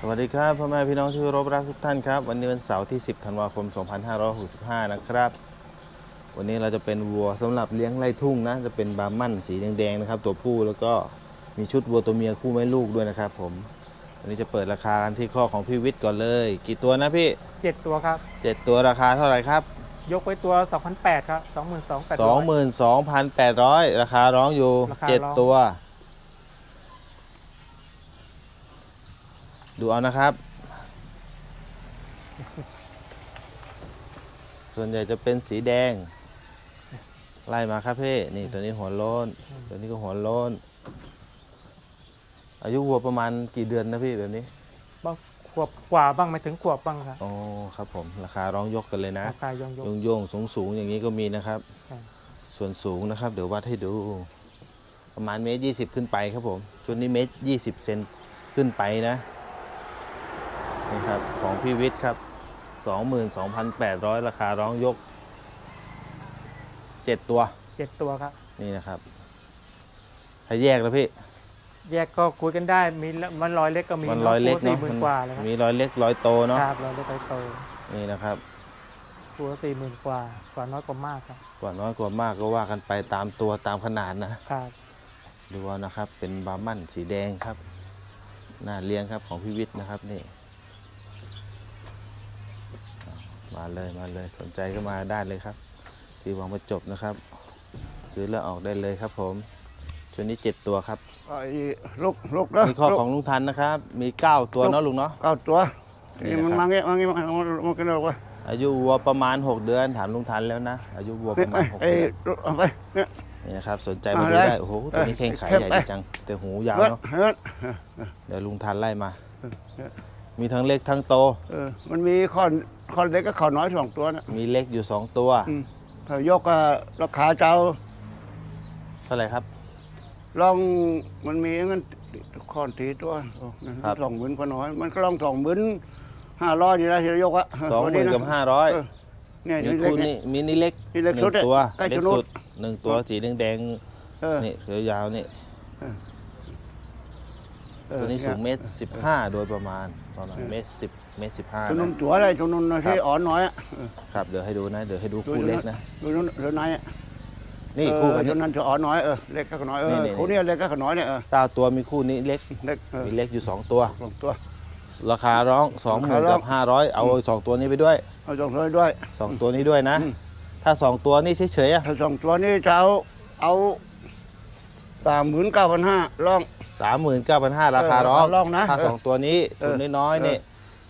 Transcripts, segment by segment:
สวัสดีครับพ่อแม่พี่น้องที่เคารพรักทุกท่านครับ วันนี้วันเสาร์ที่ 10ธันวาคม 2565 นะครับ วันนี้เราจะเป็นวัวสำหรับเลี้ยงไร่ทุ่งนะ จะเป็นบาร์มั่นสีแดงๆนะครับ ตัวผู้แล้วก็มีชุดวัวตัวเมียคู่แม่ลูกด้วยนะครับ ผมวันนี้จะเปิดราคากันที่ข้อของพี่วิทย์ก่อนเลย กี่ตัวนะพี่เจ็ดตัวครับเจ็ดตัวราคาเท่าไหร่ครับ ยกไว้ตัว2,008ครับ 22,800 22,800 ราคาร้องอยู่ราคาร้อง7ตัว ดูเอานะครับ ส่วนใหญ่จะเป็นสีแดง ไล่มาครับพี่นี่ตัวนี้หัวโล้น ตัวนี้ก็หัวโล้น อายุวัวประมาณกี่เดือนนะพี่แบบนี้ บางขวบกว่าบ้างไม่ถึงขวบบ้างครับอ๋อครับผมราคาร้องยกกันเลยนะราคายองยกโยงโยงสูงสูงๆอย่างนี้ก็มีนะครับ ครับส่วนสูงนะครับ เดี๋ยววัดให้ดู ประมาณเมตรยี่สิบขึ้นไปครับผม ชุดนี้เมตรยี่สิบเซนขึ้นไปนะ นี่ครับของพี่วิทย์ครับสองหมื่นสองพันแปดร้อยราคาร้องยกเจ็ดตัว เจ็ดตัวครับ นี่นะครับ ถ้าแยกแล้วพี่ แยกก็คุยกันได้มีละมันรอยเล็กก็มีมันร้อยเล็กสี่เนาะหมื่มันกว่าเลยครับมีร้อยเล็กร้อยโตเนาะ ครับรอยเล็กไปโตนี่นะครับ ตัวสี่หมื่นกว่ากว่าน้อยกว่ามากครับกว่าน้อยกว่ามากก็ว่ากันไปตามตัวตามขนาดนะ ครับดูเอานะครับ เป็นบาร์มั่นสีแดงครับ หน้าเลี้ยงครับของพี่วิทย์นะครับนี่ มาเลยมาเลยสนใจก็มาได้เลยครับ ที่วังประจบนะครับ ซื้อแล้วออกได้เลยครับผมชุดนี้7ตัวครับไอ้ลูกลูกเด้อมีข้อลูกของลุงทันนะครับ มี9ตัวเนาะลุงเนาะเก้าตัวนี่นี่นะครับมันมาเงี้ยมาเงี้ยมันมันมันกันเลยว่าอายุวัวประมาณ 6 เดือนถามลุงทันแล้วนะอายุวัวปนี่ระไปมาณ6ไอ้เดือนลูกเอาไปเนี่ยนี่นะครับสนใจมาดูเอาเลยได้โอ้โหตัวนี้เออแข้งขาเก็บใหญ่ไปดีจังแต่หูยาวเฮ้ยเนาะเฮ้ยเดี๋ยวลุงทันไล่มาเออ มีทั้งเล็กทั้งโต เออ มันมีข้อข้อเล็กกับข้อน้อยสองตัวนะมีเล็กอยู่2ตัว อืมถ้ายกก็ราคาเจ้าเท่าไหร่ครับ ลองมันมีเงินข้อตีตัวโอ้นั่นครับ สองหมื่นกว่าน้อย มันก็ลองสองหมื่นห้าร้อยนี่นะที่ยกอะสองหมื่นกับห้าร้อยเออเนี่ยมีนี่เล็กคู่เนี่ย นี้มีนี่เล็กนี่เล็กหสุนึ่ดงตัวใกล้เล็กจะนุดสุดหนึ่งตัวสีแดงเออ ๆนี่เขียวยาวนี่เออตัวนี้สูงเยเมตรสิบห้าโดยประมาณ ประมาณเมตรสิบเมตรสิบห้าตัวนุ่นะมตัวอะไรตัวนุ่มที่อ่อนน้อยอะเออครับเดี๋ยวให้ดูนะ เดี๋ยวให้ดูดูคู่ดูเล็กนะนะดูนุ่นดูนายอะนี่คู่กันเออนี่ตัวนั้นจะอ่อนน้อยเออเล็กก็น้อยเอนี่อนี่คู่เนี้ยเล็กก็น้อยเนี่ยเออเก้าตัวมีคู่นี้เล็กเล็กเออมีเล็กอยู่สองตัวสองตัว ราคาร้องสองหมื่นราคาร้กัอบงห้าร้อยเอาสองตัวนี้ไปด้วยเอาสองตัวด้วยสองตัวนี้ด้วยนะอืมถ้าสองตัวนี่เฉยๆอะถ้าสองตัวนี้จะเอาเอาสามหมื่นเก้าพันห้าลอง สามหมื่นเก้าพันห้าราคาร้องเออร้องนะถ้าเออสองตัวนี้เอตัวอน้อยๆเออ นี่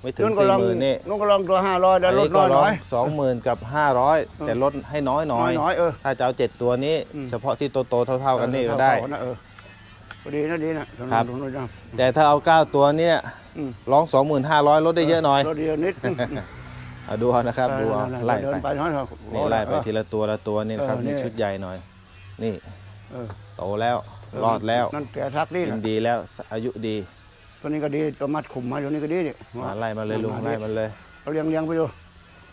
ไม่ถึงนุ่นก็สี่ลองหมื่นนี่ นุ่นก็ลองตัวห้าร้อยแล้วอันลดนี้ก็น้อยร้อน้งอยสองหมื่นกับห้าร้อยเออแต่ลดให้น้อยๆน้อยน้อยเออถ้าจะเอาเจ็ดตัวนี้ อืม เฉพาะที่โตๆเท่า ๆกันนี่ก็ได้เท่าๆนะเออพอดีนะดีนะครับนุ่นนุ่นนะ แต่ถ้าเอาเก้าตัวเนี่ยอืม ร้องสองหมื่นห้าร้อยลดได้เยอะหน่อยลดเดียวนิดเอาดูเอานะครับดูเอาไล่เดินไปไปน้อยเถอะนี่ไล่ไปทีละตัวละตัวนี่นะครับเออนี่ นี่ชุดใหญ่หน่อย นี่เออโตแล้ว รอดแล้วนั่นแต่ทักนี่กินะนดีแล้วอายุดีตัวนี้ก็ดีตัวมัดขุมมาตัวนี้ก็ดีดิมาไล่มาเลยลุงไล่มาเลยเราเลี้ยงเลี้ยงไปดู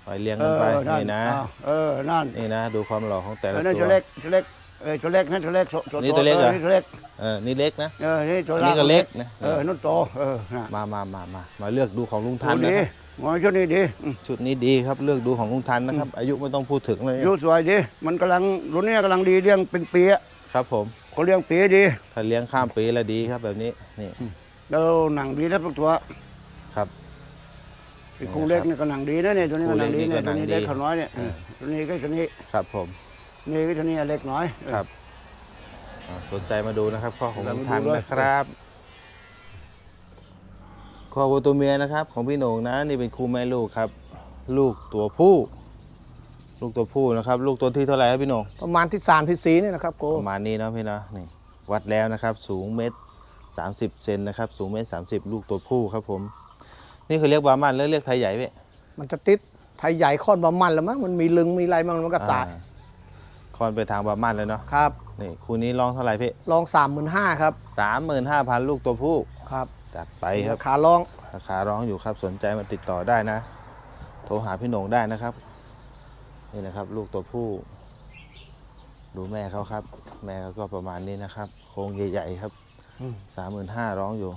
ไปเลี้ยงกันไปเออนี่นะ อ้าวเออนั่นนี่นะ ดูความหล่อของแต่เอละอนั่นตัตัวว เล็กตัวเล็กเออตัวเล็กนั่นตัวเล็กนี่ตัวเล็กเหรอ นี่ตัวเล็กเออนี่เล็กนะ เออนี่ตัวอันนี้ก็เล็กนะ เออนั่นโตเออน่ะมามามามามาเลือกดูของลุงทัตันวนะนี้ครับหมอชุดนี้ดีอืมชุดนี้ดีครับเลือกดูของลุงทันนะครับ อายุไม่ต้องพูดถึงเลยอายุสวยดีมันกำลังรุ่นนี้กำลังดีเลี้ยงเป็นปีอะ ครับผม เขาเลี้ยงปีดี ถ้าเลี้ยงข้ามปีแล้วดีครับแบบนี้นี่แล้วหนังดีแล้วทุกตัวครับ ไอ้คู่เล็กนี่ก็หนังดีนะเนี่ยตัวนี้ก็หนังดีเนี่ยคู่ตัวเล็กนี่ก็หนังดีนี้เล็กเขาน้อยเนี่ยเออตัวนี้ก็ตัวนี้ครับผมนี่ก็ตัวนี้เล็กน้อยเออครับอ่าสนใจมาดูนะครับข้อของเราลุงมาดูทันด้วยนะครับข้อวัวตัวเมียนะครับ ของพี่โหน่งนะ นี่เป็นคู่แม่ลูกครับ ลูกตัวผู้ ลูกตัวผู้นะครับ ลูกตัวที่เท่าไหร่ครับพี่โหน่งประมาณที่สามที่สี่นี่นะครับโกประมาณนี้เนาะพี่เนาะนี่วัดแล้วนะครับสูงเมตรสามสิบเซนนะครับสูงเมตรสามสิบลูกตัวผู้ครับผม นี่เขาเรียกบาร์มันแล้วเรียกไทยใหญ่พี่มันจะติดไทยใหญ่คลอดบะมันแล้วมั้งมันมีลึงมีอะไรมันมันก็สายอ่คอนไปทางบาร์มันเลยเนาะครับนี่คู่นี้ลองเท่าไหร่พี่ลองสามหมื่นห้าครับสามหมื่นห้าพันลูกตัวผู้ครับจัดไปครับขาลองราคาร้องอยู่ครับสนใจมาติดต่อได้นะ โทรหาพี่โหน่งได้นะครับ นี่นะครับ ลูกตัวผู้ ดูแม่เขาครับ แม่เขาก็ประมาณนี้นะครับ โครงใหญ่ๆครับสามหมื่นห้าร้องอยู่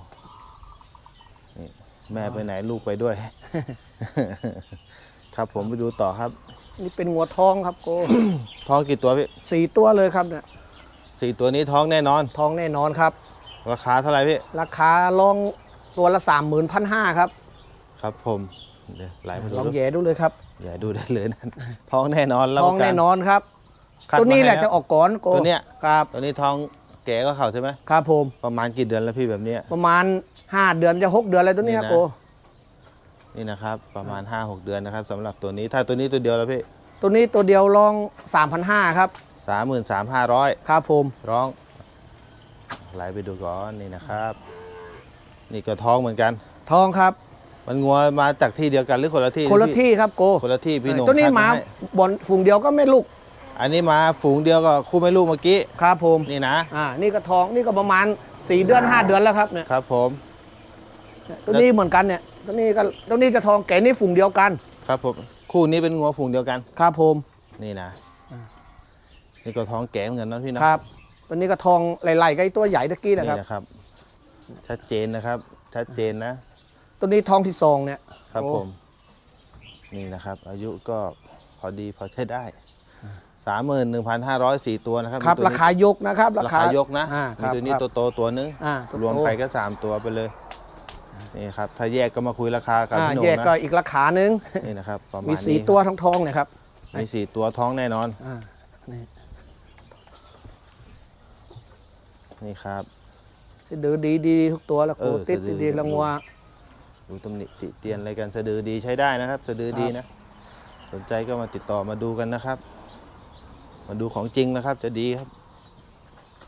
นี่แม่ไปไหนลูกไปด้วย ครับผมไปดูต่อครับ นี่เป็นงัวทองครับโก ท้องกี่ตัวพี่สี่ตัวเลยครับเนี่ยสี่ตัวนี้ท้องแน่นอน ทองแน่นอนครับ ราคาเท่าไหร่พี่ ราคาลองตัวละ3 5 0 0 0ครับ ครับผมเดี๋ยวไหลมาดูลองดูแย่ดูเลยครับ อย่าดูได้เลยนั่นท้องแน่นอนรับทปองระกัแน่นอนครับ คัดตัวนี้มาแหละใจะออกก่อนโกตัวเนี้ยครับตัวนี้ท้องแก่ก็เข่าใช่ไหมครับผมประมาณกี่เดือนแล้วพี่แบบเนี้ย ประมาณ 5 เดือนจะ 6 เดือนอะไรตัวนี้ครับนี่นะ โกนี่นะครับประมาณ 5-6 เดือนนะครับสำหรับตัวนี้ถ้าตัวนี้ตัวเดียวแล้วพี่ตัวนี้ตัวเดียวลอง 3,500ครับสามหมื่นสามห้าร้อย ครับผม ร้องไหลไปดูก่อนนี่นะครับ นี่ก็ท้องเหมือนกัน ทองครับ มันงัวมาจากที่เดียวกันหรือคนละที่คนละพี่ที่ครับโกคนละที่พี่หนุ่มตัวนี้คัดหมาให้บอนฝูงเดียวก็ไม่ลูก อันนี้มาฝูงเดียวก็คู่ไม่ลูกเมื่อกี้ครับผมนี่นะอ่านี่ก็ทองนี่ก็ประมาณ4เดือน5เดือนแล้วครับเนี่ยครับ ผมตัวนี้เหมือนกันเนี่ยตัวนี้ก็ตัวนี้จะทองแก่นี่ฝูงเดียวกัน ครับผมคู่นี้เป็นงัวฝูงเดียวกันครับผมนี่นะนี่ก็ท้องแก่เหมือนกันนะพี่นะครับตัวนี้ก็ทองไหลๆกับไอ้ตัวใหญ่ตะกี้นะครับนี่นะครับ ชัดเจนนะครับ ชัดเจนนะ ตัวนี้ทองที่สองเนี่ยครับโอ้ ผมนี่นะครับ อายุก็พอดีพอใช้ได้สามหมื่นหนึ่งพันห้าร้อยสี่ตัวนะครับครับมีตัวรานี้คายกนะครับ ราคายกนะอ่าคมีรับตัวนี้ครับ ตัวโตตัวนึงอ่าตัวรวมโตไปก็สามตัวไปเลยนี่ครับ ถ้าแยกก็มาคุยราคากับอ่าพี่หนุ่แยมกก็นะอีกราคาหนึ่งนี่นะครับประมาณมีนี้สีตัวทองทองๆเนี่ยครับมีสี่ตัวท้องแน่นอน อ่านี่นี่ครับสะดือดีดีๆทุกตัวแล้วเอโกอติดสะดือดีๆละงัว ดูตำหนิติเตียนอะไรกันสะดือดีใช้ได้นะครับ สะดือดีนะ สนใจก็มาติดต่อมาดูกันนะครับ มาดูของจริงนะครับ จะดีครับ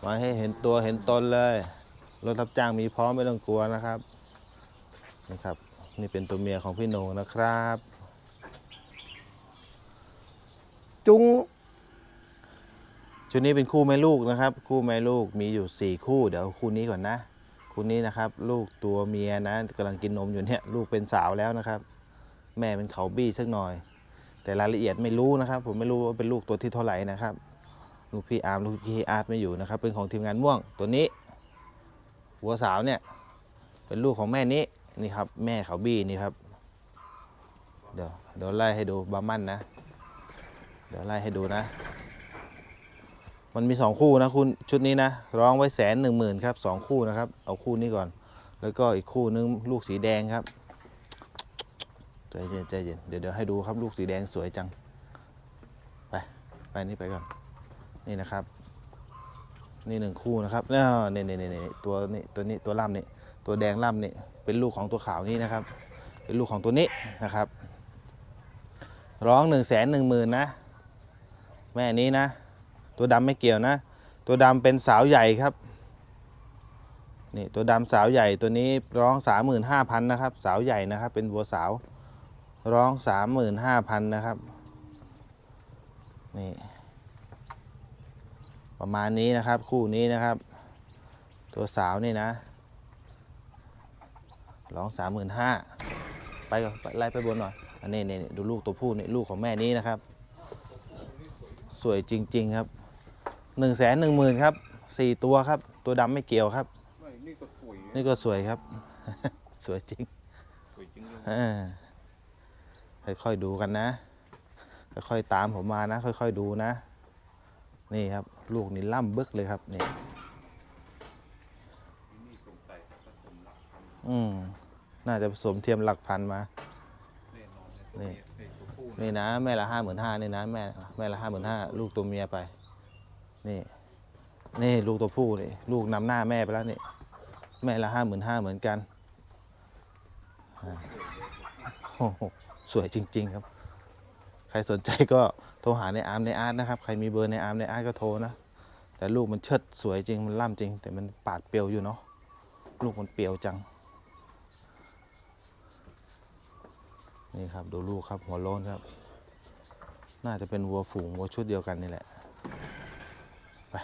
มาให้เห็นตัวเห็นตนเลย รถรับจ้างมีพร้อมไม่ต้องกลัวนะครับนี่ครับ นี่เป็นตัวเมียของพี่โหนงนะครับ จุงชุดนี้เป็นคู่แม่ลูกนะครับ คู่แม่ลูกมีอยู่ 4 คู่เดี๋ยวคู่นี้ก่อนนะ คู่นี้นะครับ ลูกตัวเมียนะกำลังกินนมอยู่เนี่ยลูกเป็นสาวแล้วนะครับ แม่เป็นเขาบี้สักหน่อย แต่รายละเอียดไม่รู้นะครับ ผมไม่รู้ว่าเป็นลูกตัวที่เท่าไหร่นะครับ ลูกพี่อาร์มลูกพี่อาร์ตไม่อยู่นะครับ เป็นของทีมงานม่วงตัวนี้ หัวสาวเนี่ยเป็นลูกของแม่นี้นี่ครับ แม่เขาบี้นี่ครับ เดี๋ยวเดี๋ยวไล่ให้ดูบามั่นนะ เดี๋ยวไล่ให้ดูนะ มันมีสองคู่นะคุณชุดนี้นะ ร้องไว้แสนหนึ่งหมื่นครับสองคู่นะครับ เอาคู่นี้ก่อน แล้วก็อีกคู่นึงลูกสีแดงครับใจเย็นใจเย็นเดี๋ยวเดี๋ยวให้ดูครับลูกสีแดงสวยจัง ไป ไปนี่ไปก่อน นี่นะครับ นี่หนึ่งคู่นะครับเนี่นี่นี่นี่นี่ยตัวนี้ตัวนี้ตัวล่ำนี่ตัวแดงล่ำนี่เป็นลูกของตัวขาวนี่นะครับ เป็นลูกของตัวนี้นะครับ ร้องหนึ่งแสนหนึ่งหมื่นนะ แม่นี้นะ ตัวดำไม่เกี่ยวนะ ตัวดำเป็นสาวใหญ่ครับนี่ตัวดำสาวใหญ่ตัวนี้ร้องสามหมื่นห้าพันนะครับ สาวใหญ่นะครับ เป็นวัวสาว ร้องสามหมื่นห้าพันนะครับนี่ประมาณนี้นะครับ คู่นี้นะครับ ตัวสาวนี่นะร้องสามหมื่นห้าไปก่อนไล่ไปบนหน่อยอันนี้นี่นี่ดูลูกตัวผู้นี่ลูกของแม่นี้นะครับ สวยจริง ๆ ครับ หนึ่งแสนหนึ่งหมื่นครับสี่ตัวครับ ตัวดำไม่เกี่ยวครับ นี่ก็สวยครับ สวยจริงอ่าค่อยๆดูกันนะ ค่อยๆตามผมมานะ ค่อยๆดูนะ นี่ครับ ลูกนี่ล่ำบึกเลยครับนี่อืมน่าจะผสมเทียมหลักพันมานี่นี่นะแม่ละห้าหมื่นห้านี่นะแม่แม่ละห้าหมื่นห้าลูกตัวเมียไป นี่นี่ลูกตัวผู้นี่ลูกนำหน้าแม่ไปแล้วนี่แม่ละห้าหมื่นห้าเหมือนกันโอ้โหสวยจริง ๆ ครับ ใครสนใจก็โทรหาในอาร์มในอาร์ตนะครับ ใครมีเบอร์ในอาร์มในอาร์ตก็โทรนะ แต่ลูกมันเชิดสวยจริงมันล่ำจริง แต่มันปาดเปียวอยู่เนาะลูกมันเปียวจัง นี่ครับดูลูกครับหัวโล้นครับ น่าจะเป็นวัวฝูงวัวชุดเดียวกันนี่แหละ ไป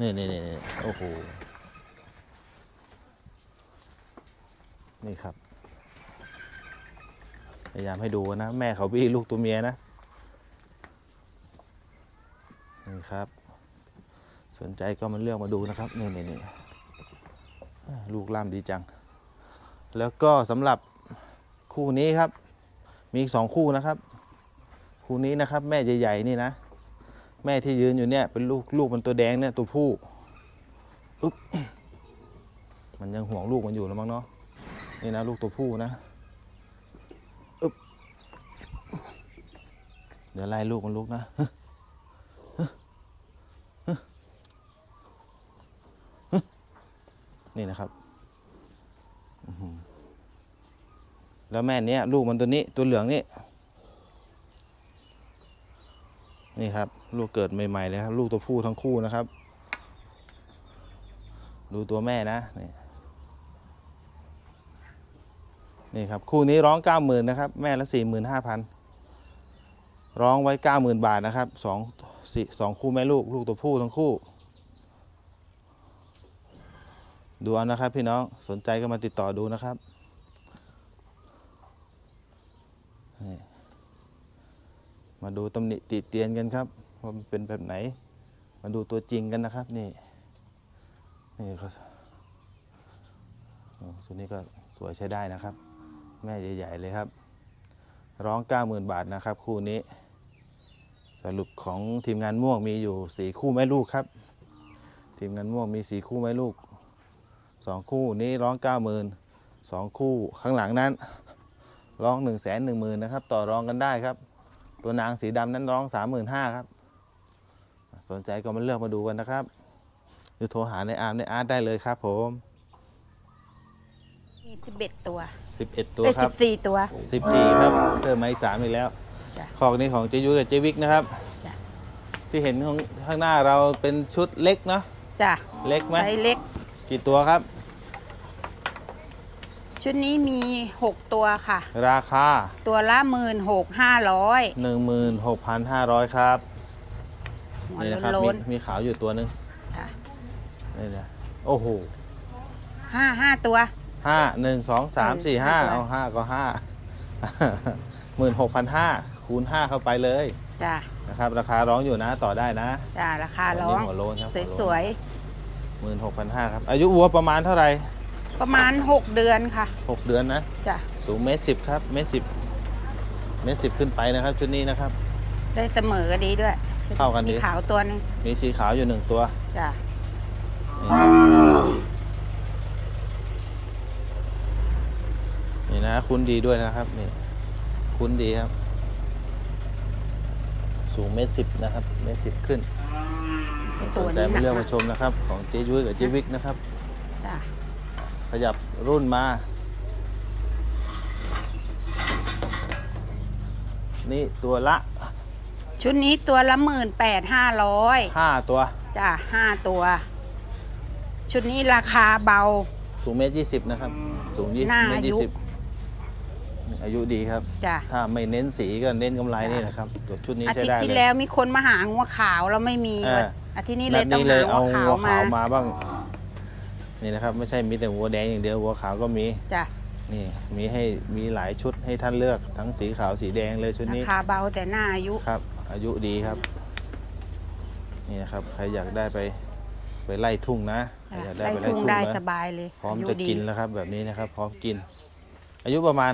นี่นี่นี่โอ้โห นี่ครับ พยายามให้ดูนะ แม่เขาบี้ลูกตัวเมียนะ นี่ครับ สนใจก็มาเลือกมาดูนะครับ นี่นี่นี่ลูกล่ามดีจัง แล้วก็สำหรับคู่นี้ครับ มีอีกสองคู่นะครับ คู่นี้นะครับ แม่ใหญ่ๆนี่นะ แม่ที่ยืนอยู่เนี่ยเป็นลูกลูกมันตัวแดงเนี่ยตัวผู้อุ๊บมันยังห่วงลูกมันอยู่แล้วมั้งเนาะนี่นะลูกตัวผู้นะอึ๊บเดี๋ยวไล่ลูกมันลุกนะนี่นะครับแล้วแม่เนี้ยลูกมันตัวนี้ตัวเหลืองนี่ นี่ครับ ลูกเกิดใหม่ๆเลยครับ ลูกตัวผู้ทั้งคู่นะครับ ดูตัวแม่นะ นี่นี่ครับ คู่นี้ร้องเก้าหมื่นนะครับ แม่ละสี่หมื่นห้าพันร้องไว้เก้าหมื่นบาทนะครับสองสี่สองคู่แม่ลูก ลูกตัวผู้ทั้งคู่ ดูเอานะครับพี่น้องสนใจก็มาติดต่อดูนะครับ มาดูตำหนิติเตียนกันครับว่ามันเป็นแบบไหน มาดูตัวจริงกันนะครับ นี่ นี่ก็ส่วนนี้ก็สวยใช้ได้นะครับ แม่ใหญ่ๆเลยครับ ร้อง 90,000 บาทนะครับ คู่นี้ สรุปของทีมงานม่วงมีอยู่4คู่แม่ลูกครับ ทีมงานม่วงมี4คู่แม่ลูก2คู่นี้ร้อง 90,000 2 คู่ข้างหลังนั้น ร้อง 1 1 0 0 0 0นะครับ ต่อรองกันได้ครับ ตัวนางสีดำนั้นร้อง35,000ครับ สนใจก็มาเลือกมาดูกันนะครับ หรือโทรหาในอาร์มในอาร์ตได้เลยครับผมมีสิบเอ็ดตัว11ตัวเอ้ยครัสิบสี่ตัวบ14ครับเพิ่มมาอีก3อีกแล้วจ้ะ คอกนี้ของเจยุ้ยกับเจวิกนะครับ จ้ะที่เห็นข้างข้างหน้าเราเป็นชุดเล็กเนาะจ้ะเล็กไหมไซส์เล็กกี่กี่ตัวครับ ชุดนี้มีหกตัวค่ะ ราคา ตัวละหมื่นหกห้าร้อย16,500 ครับหัวนี่นะครับโล้มีนมีขาวอยู่ตัวหนึงๆจ้ะนี่นะโอ้โหห้าห้าตัว ห้าหนึ่งสองสามสี่ห้าเออ เอาห้าก็ห้าหมื่นหกพันห้าคูณห้าเข้าไปเลยจ้ะนะครับ ราคาร้องอยู่นะต่อได้นะจ้ะราคาร้องนนี้หัวโลนครับสวยหมื่นหกพันห้าครับ อายุวัวประมาณเท่าไหร่ๆ ประมาณหกเดือนค่ะหกเดือนนะจ้ะสูงเมตรสิบครับเมตรสิบเมตรสิบขึ้นไปนะครับ ชุดนี้นะครับ ได้เสมอก็ดีด้วยชุดเท่ากันดี มีขาวตัวหนึงมีสีขาวอยู่หนึ่งตัวจ้ะนี่ครับนี่นะคุ้นดีด้วยนะครับนี่คุ้นดีครับ สูงเมตรสิบนะครับเมตรสิบขึ้นสนใจมาเลือกมาชมนะครับ ของเจยุ้ยกับเจวิกนะครับจ้ะ ขยับรุ่นมา นี่ตัวละ ชุดนี้ตัวละหมื่นแปดห้าร้อย5ตัว จ้ะห้าตัว ชุดนี้ราคาเบา สูงเมตรยี่สิบนะครับ สูงยี่หน้าเมตรอายุยี่สิบอายุดีครับ จ้ะ ถ้าไม่เน้นสีก็เน้นกำไรนี่นะครับ ตัวชุดนี้อาใช้ทิตได้ย์ที่เลย แล้วมีคนมาหางัวขาวแล้วไม่มีเอออาทิตย์นี้เลแบยบต้องนี้เลหายงัเอาวขาววัวมาขาวมาบ้าง นี่นะครับไม่ใช่มีแต่วัวแดงอย่างเดียววัวขาวก็มีจ้ะนี่มีให้มีหลายชุดให้ท่านเลือกทั้งสีขาวสีแดงเลยชุดรานี้คาเบาแต่หน้าอายุ ครับ อายุดีครับ นี่นะครับใครอยากได้ไปไปไล่ทุ่งนะใครอยากได้ได้ไปไล่ทุ่งทุ่งได้นะสบายเลยพร้อมายุจะดีกินแล้วครับ แบบนี้นะครับ พร้อมกิน อายุประมาณ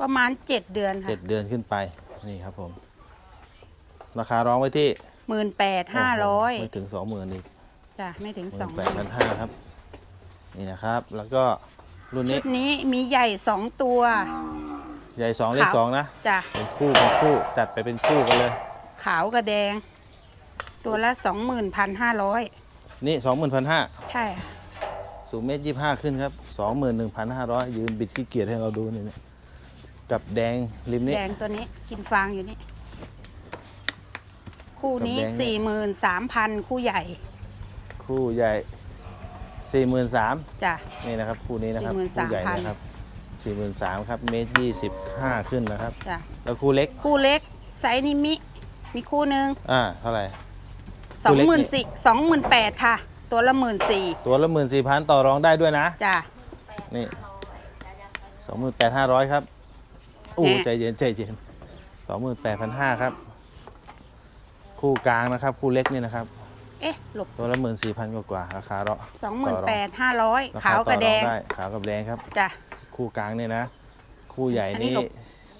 ประมาณเจ็ดเดือนค่ะเจ็ดเดือนขึ้นไปนี่ครับผม ราคาร้องไว้ที่หมื่นแปดห้าร้อยโโไม่ถึงสองหมื่นอีก จ้ะไม่ถึงหสมื่อนงแปดพันห้าครับ นี่นะครับ แล้วก็รุ่นชุนี้ ดนี้มีใหญ่สองตัว ใหญ่สองเลขขาว สองนะ จ้ะเป็นคู่เป็นคู่ จัดไปเป็นคู่กันเลย ขาวกับแดง ตัวละสองหมื่นพันห้าร้อยนี่สองหมื่นพันห้าใช่ค่ะสูงเมตรยี่ห้าขึ้นครับสองหมื่นหนึ่งพันห้าร้อยยืนบิดขี้เกียจให้เราดูนี่เนี่ยกับแดงริมนี้ แดงตัวนี้กินฟางอยู่นี่ คู่นี้กับแดงเนี่ย สี่หมื่นสามพันคู่ใหญ่ คู่ใหญ่สี่หมื่นสามจ้ะ นี่นะครับคู่นี้นะครับ43,000 คู่ใหญ่นะครับสี่หมื่นสามครับเมตรยี่สิบห้าขึ้นนะครับ จ้ะ แล้วคู่เล็กคู่เล็กไซส์นิมิ มีคู่หนึ่งอ่าเท่าไหร่สอคู่งเล็กหมื่นนี่ สี่สองหมื่นแปดค่ะ ตัวละหมื่นสี่ตัวละหมื่นสี่พันต่อรองได้ด้วยนะ จ้ะ นี่สองหมื่นแปดห้าร้อยครับโอ้แหม่ ใจเย็นใจเย็นสองหมื่นแปดพันห้าครับ คู่กลางนะครับ คู่เล็กนี่นะครับ เอ๊ะ หลบตัวละหมื่นสี่พันกว่าๆราคาเราะสองหมื่นแปดห้าร้อยราขาวต่กับอแดรองงได้ขาวกับแดงครับจ้ะคู่กลางเนี่ยนะ คู่ใหญ่อันนี้นี่หลบ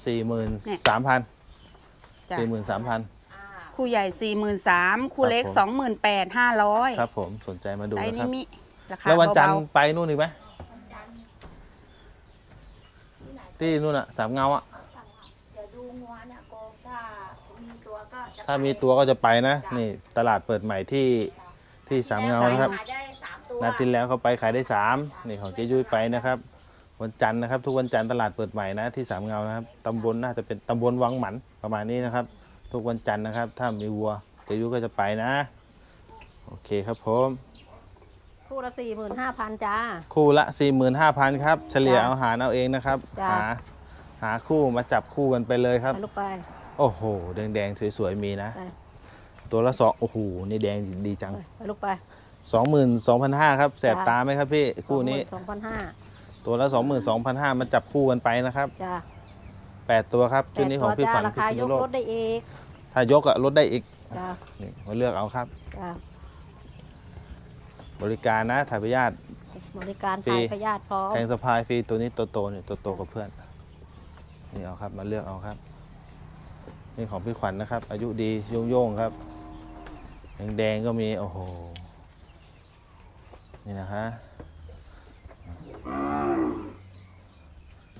สี่หมื่นเนี่ยสามพันจ้ะสี่หมื่นสามพันคู่ใหญ่สี่หมื่นสามคู่ครับเล็กผมสองหมื่นแปดห้าร้อยครับผมสนใจมาดูไซส์นะคนี้รับมิราคาแล้ววันจันทร์เบาไปนู่นอีกไหมที่นู่นอะสามเงาอะ เดี๋ยวดูงัวเนี่ยโกถ้ามีตัวก็จะ ถ้ามีตัวก็จะไปนะ นี่ตลาดเปิดใหม่ที่ที่สามเงานะครับ ขายได้สามตัวนัดที่แล้วเขาไปขายได้สามนี่ของเจยุ้ยไปนะครับ วันจันทร์นะครับ ทุกวันจันทร์ตลาดเปิดใหม่นะที่สามเงานะครับตำบลน่าจะเป็นตำบลวังหมันประมาณนี้นะครับ ทุกวันจันทร์นะครับ ถ้ามีวัวเจยุ้ยก็จะไปนะ โอเคครับผมคู่ละสี่หมื่นห้าพันจ้า คู่ละ 45,000ครับเฉลี่ยจ้ะเอาหารเอาเองนะครับ จ้ะ หาหาคู่มาจับคู่กันไปเลยครับ ไปลูกไป โอ้โห แดงๆ สวยๆ มีนะไปตัวละสองโอ้โห นี่แดงดีจัง ไปไปลูกไป22,500ครับ แสบจ้ะตาไหมครับพี่คู่นี้สองพันห้าตัวละ22,500มาจับคู่กันไปนะครับจ้า8ตัวครับชุดนี้ของพี่ขวัญราพิคาษยณุกโลกรถได้อีก ถ้ายกอะลดได้อีกจ้านี่มาเลือกเอาครับจ้าบริการนะถ่ายพยาธิบริการฟรีถ่ายพยาธิพร้อมแทงสะพายฟรีตัวนี้โตๆเนี่ยโตๆกับเพื่อน นี่เอาครับมาเลือกเอาครับ นี่ของพี่ขวัญนะครับ อายุดีโย่งๆครับแดงๆก็มีโอ้โหนี่นะฮะ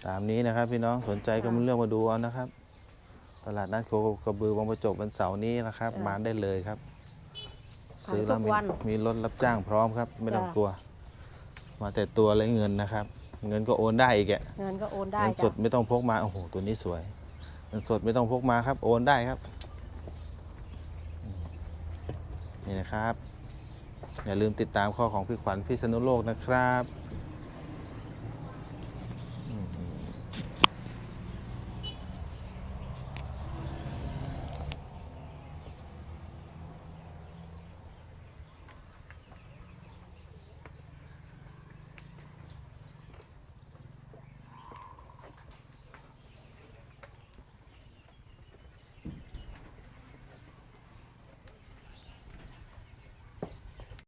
ตามนี้นะครับพี่น้องสนใจก็มาเลือกมาดูเอานะครับ ตลาดนัดโคกระบือวังประจบวันเสาร์นี้นะครับ มาได้เลยครับ ซื้อแล้วมีมีรถรับจ้างพร้อมครับ ไม่ต้องกลัว มาแต่ตัวและเงินนะครับ เงินก็โอนได้อีกอะเงินก็โอนได้เงินสจ้าดไม่ต้องพกมาโอ้โหตัวนี้สวยเงินสดไม่ต้องพกมาครับ โอนได้ครับ นี่นะครับ อย่าลืมติดตามข้อของพี่ขวัญพิษณุโลกนะครับ